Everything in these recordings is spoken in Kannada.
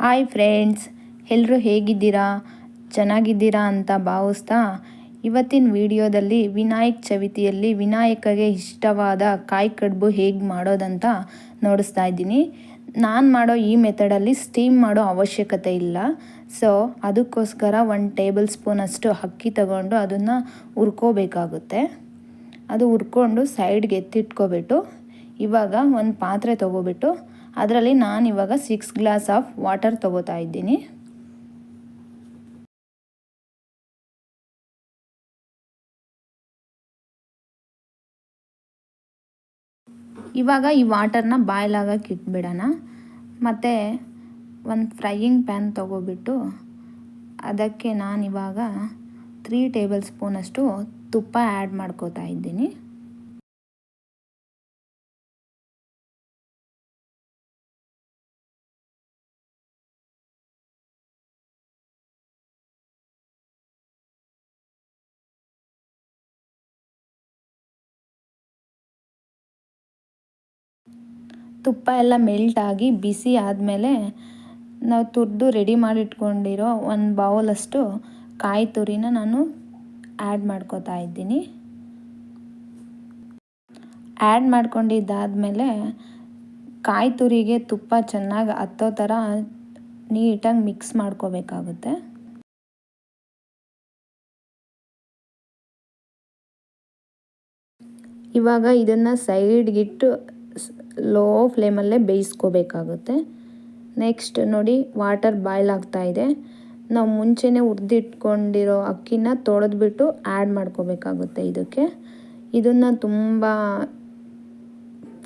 ಹಾಯ್ ಫ್ರೆಂಡ್ಸ್ ಎಲ್ಲರೂ ಹೇಗಿದ್ದೀರಾ? ಚೆನ್ನಾಗಿದ್ದೀರಾ ಅಂತ ಭಾವಿಸ್ತಾ ಇವತ್ತಿನ ವಿಡಿಯೋದಲ್ಲಿ ವಿನಾಯಕ ಚವಿತಿಯಲ್ಲಿ ವಿನಾಯಕಗೆ ಇಷ್ಟವಾದ ಕಾಯಿ ಕಡುಬು ಹೇಗೆ ಮಾಡೋದಂತ ನೋಡಿಸ್ತಾ ಇದ್ದೀನಿ. ನಾನು ಮಾಡೋ ಈ ಮೆಥಡಲ್ಲಿ ಸ್ಟೀಮ್ ಮಾಡೋ ಅವಶ್ಯಕತೆ ಇಲ್ಲ. ಸೊ ಅದಕ್ಕೋಸ್ಕರ ಒಂದು ಟೇಬಲ್ ಸ್ಪೂನಷ್ಟು ಅಕ್ಕಿ ತಗೊಂಡು ಅದನ್ನು ಹುರ್ಕೋಬೇಕಾಗುತ್ತೆ. ಅದು ಹುರ್ಕೊಂಡು ಸೈಡ್ಗೆ ಎತ್ತಿಟ್ಕೊಬಿಟ್ಟು ಇವಾಗ ಒಂದು ಪಾತ್ರೆ ತೊಗೊಬಿಟ್ಟು ಅದರಲ್ಲಿ ನಾನು ಇವಾಗ ಸಿಕ್ಸ್ ಗ್ಲಾಸ್ ಆಫ್ ವಾಟರ್ ತಗೋತಾ ಇದ್ದೀನಿ. ಇವಾಗ ಈ ವಾಟರ್ನ ಬಾಯ್ಲ್ ಆಗಕ್ಕೆ ಇಟ್ಬಿಡೋಣ. ಮತ್ತು ಒಂದು ಫ್ರೈಯಿಂಗ್ ಪ್ಯಾನ್ ತೊಗೊಬಿಟ್ಟು ಅದಕ್ಕೆ ನಾನಿವಾಗ ತ್ರೀ ಟೇಬಲ್ ಸ್ಪೂನಷ್ಟು ತುಪ್ಪ ಆ್ಯಡ್ ಮಾಡ್ಕೋತಾ ಇದ್ದೀನಿ. ತುಪ್ಪ ಎಲ್ಲ ಮೆಲ್ಟ್ ಆಗಿ ಬಿಸಿ ಆದಮೇಲೆ ನಾವು ತುರಿದು ರೆಡಿ ಮಾಡಿಟ್ಕೊಂಡಿರೋ ಒಂದು ಬೌಲಷ್ಟು ಕಾಯಿ ತುರಿನ ನಾನು ಆ್ಯಡ್ ಮಾಡ್ಕೋತಾ ಇದ್ದೀನಿ. ಆ್ಯಡ್ ಮಾಡ್ಕೊಂಡಿದ್ದಾದಮೇಲೆ ಕಾಯಿ ತುರಿಗೆ ತುಪ್ಪ ಚೆನ್ನಾಗಿ ಹತ್ತೋ ಥರ ನೀಟಾಗಿ ಮಿಕ್ಸ್ ಮಾಡ್ಕೋಬೇಕಾಗುತ್ತೆ. ಇವಾಗ ಇದನ್ನು ಸೈಡ್ಗಿಟ್ಟು ಲೋ ಫ್ಲೇಮಲ್ಲೇ ಬೇಯಿಸ್ಕೋಬೇಕಾಗುತ್ತೆ. ನೆಕ್ಸ್ಟ್ ನೋಡಿ ವಾಟರ್ ಬಾಯ್ಲ್ ಇದೆ. ನಾವು ಮುಂಚೆನೇ ಉರಿದಿಟ್ಕೊಂಡಿರೋ ಅಕ್ಕಿನ ತೊಳೆದ್ಬಿಟ್ಟು ಆ್ಯಡ್ ಮಾಡ್ಕೋಬೇಕಾಗುತ್ತೆ ಇದಕ್ಕೆ. ಇದನ್ನು ತುಂಬ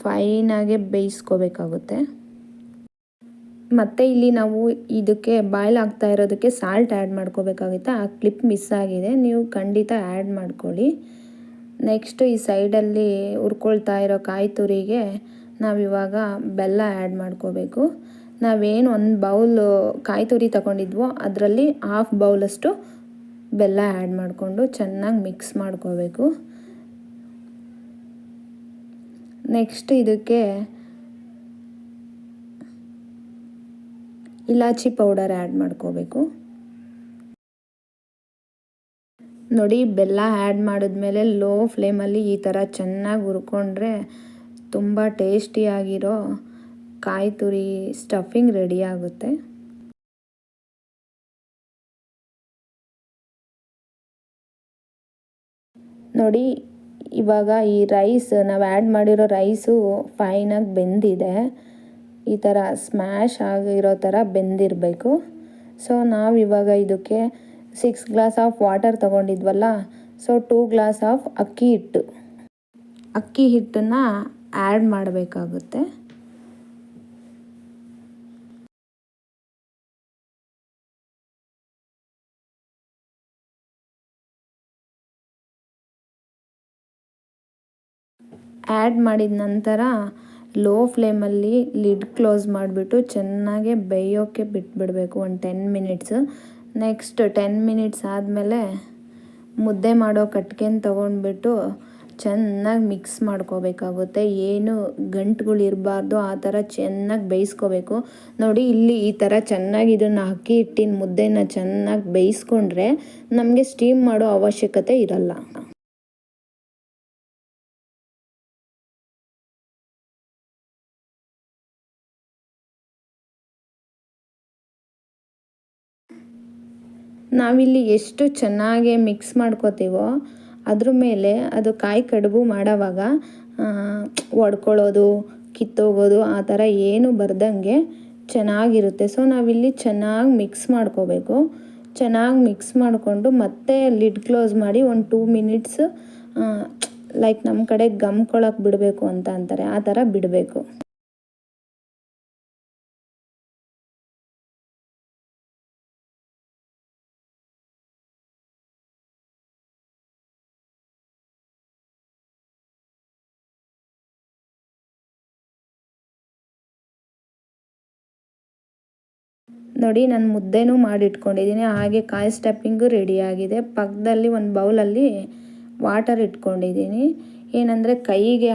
ಫೈನಾಗೆ ಬೇಯಿಸ್ಕೋಬೇಕಾಗುತ್ತೆ. ಮತ್ತು ಇಲ್ಲಿ ನಾವು ಇದಕ್ಕೆ ಬಾಯ್ಲ್ ಆಗ್ತಾ ಇರೋದಕ್ಕೆ ಸಾಲ್ಟ್ ಆ್ಯಡ್ ಮಾಡ್ಕೋಬೇಕಾಗುತ್ತೆ. ಆ ಕ್ಲಿಪ್ ಮಿಸ್ ಆಗಿದೆ. ನೀವು ಖಂಡಿತ ಆ್ಯಡ್ ಮಾಡ್ಕೊಳ್ಳಿ. ನೆಕ್ಸ್ಟು ಈ ಸೈಡಲ್ಲಿ ಹುರ್ಕೊಳ್ತಾ ಇರೋ ಕಾಯಿ ತುರಿಗೆ ನಾವಿವಾಗ ಬೆಲ್ಲ ಆ್ಯಡ್ ಮಾಡ್ಕೋಬೇಕು. ನಾವೇನು ಒಂದು ಬೌಲ್ ಕಾಯಿ ತುರಿ ತಗೊಂಡಿದ್ವೋ ಅದರಲ್ಲಿ ಹಾಫ್ ಬೌಲಷ್ಟು ಬೆಲ್ಲ ಆ್ಯಡ್ ಮಾಡಿಕೊಂಡು ಚೆನ್ನಾಗಿ ಮಿಕ್ಸ್ ಮಾಡ್ಕೋಬೇಕು. ನೆಕ್ಸ್ಟ್ ಇದಕ್ಕೆ ಇಲಾಚಿ ಪೌಡರ್ ಆ್ಯಡ್ ಮಾಡ್ಕೋಬೇಕು. ನೋಡಿ ಬೆಲ್ಲ ಆ್ಯಡ್ ಮಾಡಿದ್ಮೇಲೆ ಲೋ ಫ್ಲೇಮಲ್ಲಿ ಈ ಥರ ಚೆನ್ನಾಗಿ ಹುರ್ಕೊಂಡ್ರೆ ತುಂಬ ಟೇಸ್ಟಿಯಾಗಿರೋ ಕಾಯಿ ತುರಿ ಸ್ಟಫಿಂಗ್ ರೆಡಿಯಾಗುತ್ತೆ ನೋಡಿ, ಇವಾಗ ಈ ರೈಸ್, ನಾವು ಆ್ಯಡ್ ಮಾಡಿರೋ ರೈಸು ಫೈನಾಗಿ ಬೆಂದಿದೆ. ಈ ಥರ ಸ್ಮ್ಯಾಶ್ ಆಗಿರೋ ಥರ ಬೆಂದಿರಬೇಕು. ಸೊ ನಾವು ಇವಾಗ ಇದಕ್ಕೆ ಸಿಕ್ಸ್ ಗ್ಲಾಸ್ ಆಫ್ ವಾಟರ್ ತೊಗೊಂಡಿದ್ವಲ್ಲ ಸೊ ಟೂ ಗ್ಲಾಸ್ ಆಫ್ ಅಕ್ಕಿ ಹಿಟ್ಟು. ಅಕ್ಕಿ ಹಿಟ್ಟನ್ನು ಆ್ಯಡ್ ಮಾಡಬೇಕಾಗುತ್ತೆ. ಆ್ಯಡ್ ಮಾಡಿದ ನಂತರ ಲೋ ಫ್ಲೇಮಲ್ಲಿ ಲಿಡ್ ಕ್ಲೋಸ್ ಮಾಡಿಬಿಟ್ಟು ಚೆನ್ನಾಗೆ ಬೇಯೋಕ್ಕೆ ಬಿಟ್ಬಿಡಬೇಕು ಒಂದು ten minutes. Next ten minutes ಆದಮೇಲೆ ಮುದ್ದೆ ಮಾಡೋ ಕಟ್ಗೆನ ತೊಗೊಂಡ್ಬಿಟ್ಟು ಚೆನ್ನಾಗಿ ಮಿಕ್ಸ್ ಮಾಡ್ಕೋಬೇಕಾಗುತ್ತೆ. ಏನು ಗಂಟುಗಳು ಇರಬಾರ್ದು, ಆ ಥರ ಚೆನ್ನಾಗಿ ಬೇಯಿಸ್ಕೋಬೇಕು. ನೋಡಿ, ಇಲ್ಲಿ ಈ ಥರ ಚೆನ್ನಾಗಿ ಇದನ್ನು ಅಕ್ಕಿ ಹಿಟ್ಟಿನ ಮುದ್ದೆನ ಚೆನ್ನಾಗಿ ಬೇಯಿಸ್ಕೊಂಡ್ರೆ ನಮಗೆ ಸ್ಟೀಮ್ ಮಾಡೋ ಅವಶ್ಯಕತೆ ಇರಲ್ಲ. ನಾವಿಲ್ಲಿ ಎಷ್ಟು ಚೆನ್ನಾಗಿ ಮಿಕ್ಸ್ ಮಾಡ್ಕೋತೀವೋ ಅದ್ರ ಮೇಲೆ ಅದು ಕಾಯಿ ಕಡುಬು ಮಾಡೋವಾಗ ಒಡ್ಕೊಳ್ಳೋದು, ಕಿತ್ತೋಗೋದು, ಆ ಥರ ಏನು ಬರ್ದಂಗೆ ಚೆನ್ನಾಗಿರುತ್ತೆ. ಸೊ ನಾವಿಲ್ಲಿ ಚೆನ್ನಾಗಿ ಮಿಕ್ಸ್ ಮಾಡ್ಕೋಬೇಕು. ಚೆನ್ನಾಗಿ ಮಿಕ್ಸ್ ಮಾಡಿಕೊಂಡು ಮತ್ತೆ ಲಿಡ್ ಕ್ಲೋಸ್ ಮಾಡಿ ಒಂದು ಟೂ ಮಿನಿಟ್ಸ್ ಲೈಕ್ ನಮ್ಮ ಕಡೆ ಗಮ್ಕೊಳಕ್ಕೆ ಬಿಡಬೇಕು ಅಂತ ಅಂತಾರೆ. ಆ ಥರ ಬಿಡಬೇಕು. ನೋಡಿ ನಾನು ಮುದ್ದೆನೂ ಮಾಡಿಟ್ಕೊಂಡಿದ್ದೀನಿ. ಹಾಗೆ ಕಾಯಿ ಸ್ಟಪ್ಪಿಂಗು ರೆಡಿಯಾಗಿದೆ ಪಕ್ಕದಲ್ಲಿ ಒಂದು ಬೌಲಲ್ಲಿ ವಾಟರ್ ಇಟ್ಕೊಂಡಿದ್ದೀನಿ. ಏನಂದರೆ ಕೈಗೆ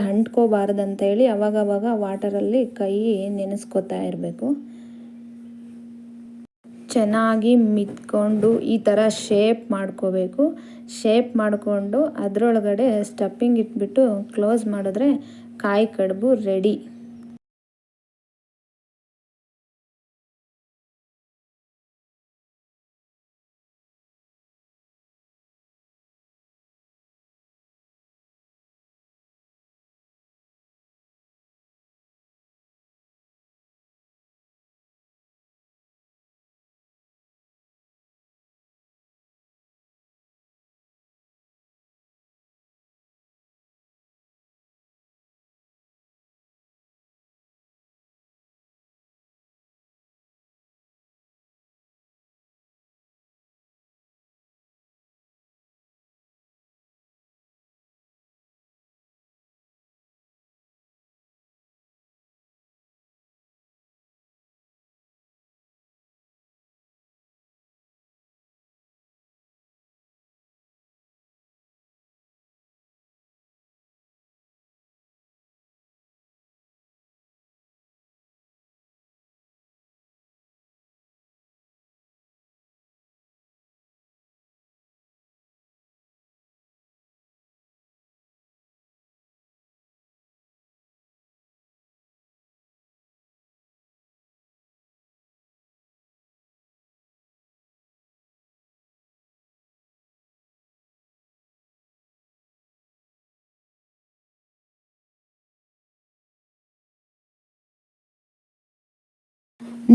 ಹೇಳಿ ಅವಾಗವಾಗ ವಾಟರಲ್ಲಿ ಕೈ ನೆನೆಸ್ಕೋತಾ ಇರಬೇಕು. ಚೆನ್ನಾಗಿ ಮಿತ್ಕೊಂಡು ಈ ಥರ ಶೇಪ್ ಮಾಡ್ಕೋಬೇಕು. ಶೇಪ್ ಮಾಡಿಕೊಂಡು ಅದರೊಳಗಡೆ ಸ್ಟಫಿಂಗ್ ಇಟ್ಬಿಟ್ಟು ಕ್ಲೋಸ್ ಮಾಡಿದ್ರೆ ಕಾಯಿ ಕಡುಬು ರೆಡಿ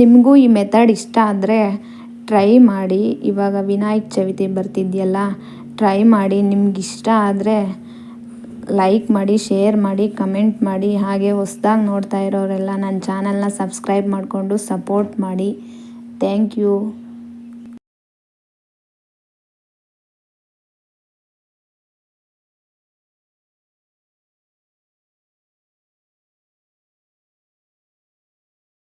ನಿಮಗೂ ಈ ಮೆಥಡ್ ಇಷ್ಟ ಆದರೆ ಟ್ರೈ ಮಾಡಿ. ಇವಾಗ ವಿನಾಯಕ್ ಚವಿತಿ ಬರ್ತಿದೆಯಲ್ಲ ಟ್ರೈ ಮಾಡಿ. ನಿಮ್ಗೆ ಇಷ್ಟ ಆದರೆ ಲೈಕ್ ಮಾಡಿ ಶೇರ್ ಮಾಡಿ ಕಮೆಂಟ್ ಮಾಡಿ. ಹಾಗೆ ಹೊಸ್ದಾಗಿ ನೋಡ್ತಾ ಇರೋರೆಲ್ಲ ನನ್ನ ಚಾನಲ್ನ ಸಬ್ಸ್ಕ್ರೈಬ್ ಮಾಡಿಕೊಂಡು ಸಪೋರ್ಟ್ ಮಾಡಿ. Thank you